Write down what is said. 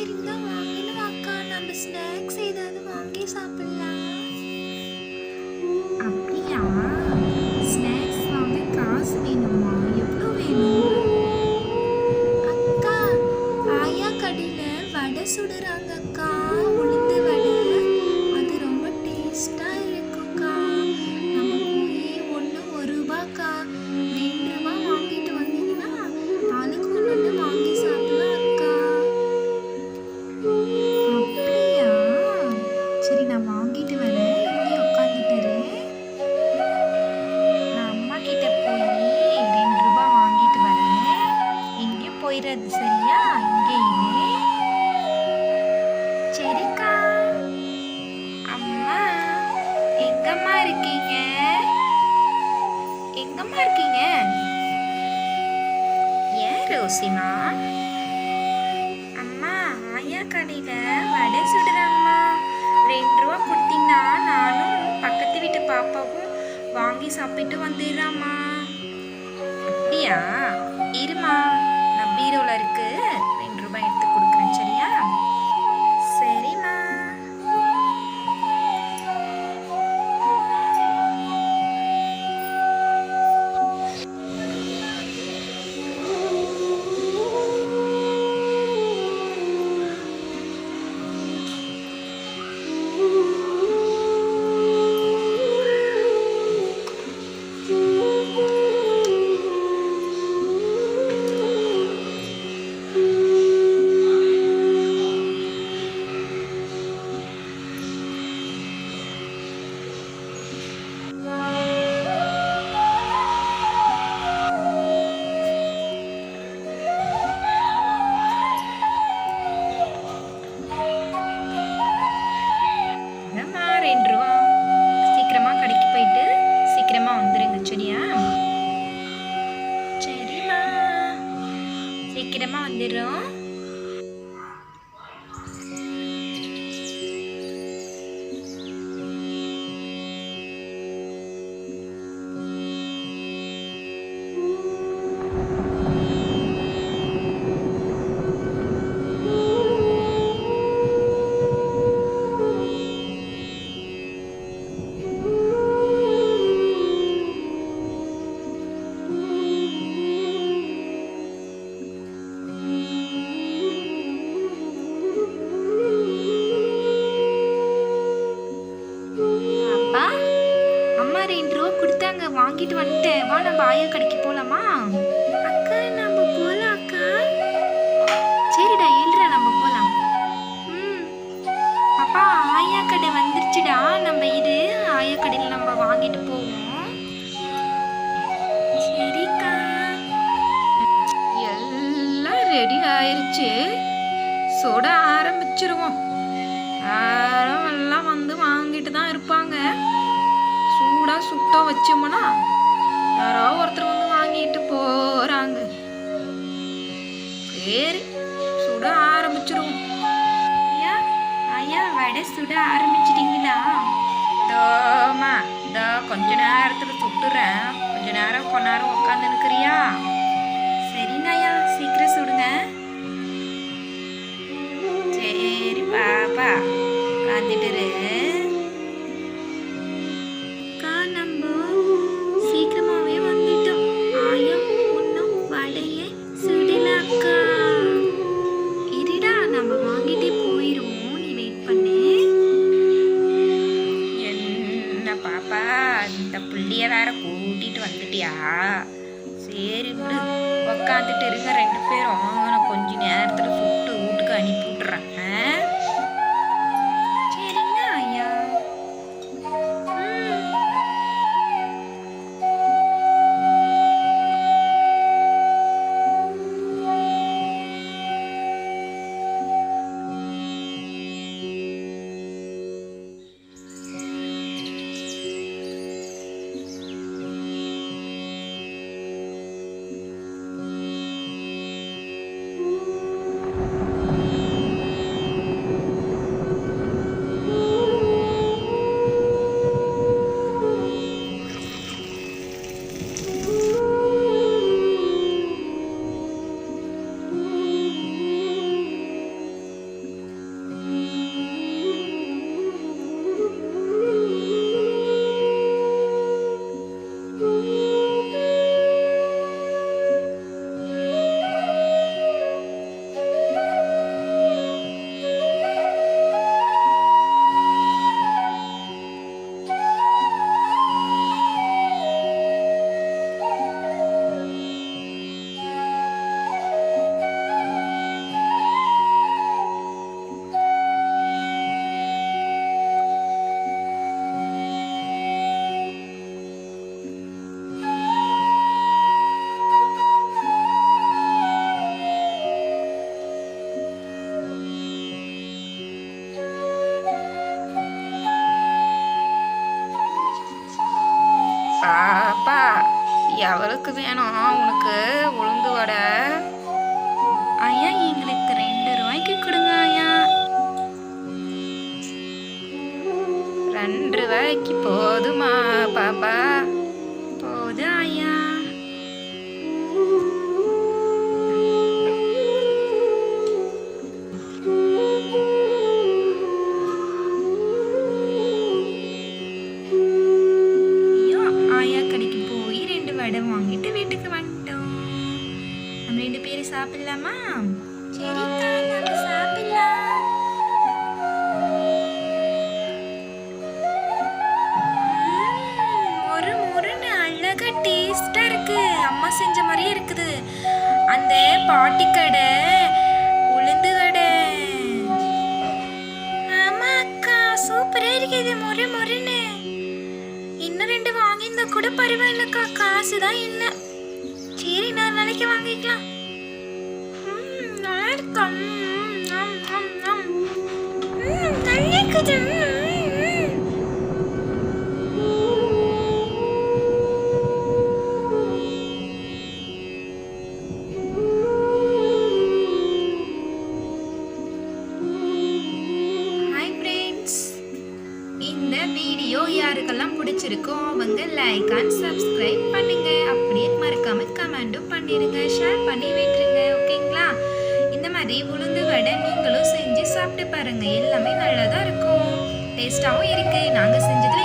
இருந்தா வாங்கினு அக்கா நம்ம ஸ்நாக்ஸ் ஏதாவது வாங்கி சாப்பிடலாம். எங்கம்மா இருக்கீங்க? எங்கம்மா இருக்கீங்க? ஏன் ரோசிமா? அம்மா ஆயா கடையில் வடை சுடுறாங்கம்மா. ரெண்டு ரூபா கொடுத்தீங்கன்னா நானும் பக்கத்து வீட்டு பாப்பாவும் வாங்கி சாப்பிட்டு வந்துடுறாம்மா. அப்படியா? இருமா ரெண்டு ரூபா கொடுத்தாங்க. வாங்கிட்டு வந்துட்டேன் வா நம்ம ஆயா கடைக்கு போகலாமா அக்கா நம்ம போகலாம் அக்கா. சரிடா எழுறா நம்ம போகலாம் ம். அப்பா ஆயா கடை வந்துருச்சுடா. நம்ம இரு. ஆயா கடையில் நம்ம வாங்கிட்டு போவோம். சரிக்கா. எல்லாம் ரெடி ஆயிருச்சு. சுட ஆரம்பிச்சிருவோம். யாரும் எல்லாம் வந்து வாங்கிட்டு தான் இருப்பாங்க. சுட்ட வச்சோம்னா யாரோ ஒருத்தர் வந்து வாங்கிட்டு போகிறாங்க சரி சுட ஆரம்பிச்சிருவோம். ஐயா ஐயா வடை சுட ஆரம்பிச்சிட்டிங்களா? இந்த புள்ளிய வேற கூட்டிட்டு வந்துட்டியா? சரி விடு. உக்காந்துட்டு ரெண்டு பேரும். நான் கொஞ்ச நேரத்தில் ஃபுட்டு வீட்டுக்கு அனுப்பி விட்டுறேன். எவளுக்கு வேணும்? உனக்கு உளுந்து வடை. ஐயா எங்களுக்கு ரெண்டு ரூபாய்க்கு கொடுங்க ஐயா. ரெண்டு ரூபாய்க்கு போதுமா? சாப்பிடலாமா சரிக்கா சாப்பிடலாம். ஒரு முருன்னு அழகா டேஸ்டா இருக்கு. அம்மா செஞ்ச மாதிரியே இருக்குது. அந்த பாட்டி கடை உளுந்து கடை ஆமா அக்கா சூப்பரா இருக்குது முறு முறுன்னு இன்னும் ரெண்டு வாங்கியிருந்தா கூட பரவாயில்லக்கா காசு தான் என்ன சரி நான் நாளைக்கு வாங்கிக்கலாம். இந்த வீடியோ யாருக்கெல்லாம் பிடிச்சிருக்கோ அவங்க லைக் அண்ட் சப்ஸ்கிரைப் பண்ணுங்க. அப்படியே மறக்காம கமெண்ட்டும் பண்ணிடுங்க ஷேர் பண்ணி விட்டுருங்க மாதிரி உளுந்து வடை நீங்களும் செஞ்சு சாப்பிட்டு பாருங்க. எல்லாமே நல்லா தான் இருக்கும் டேஸ்டாகவும் இருக்கு. நாங்கள் செஞ்சது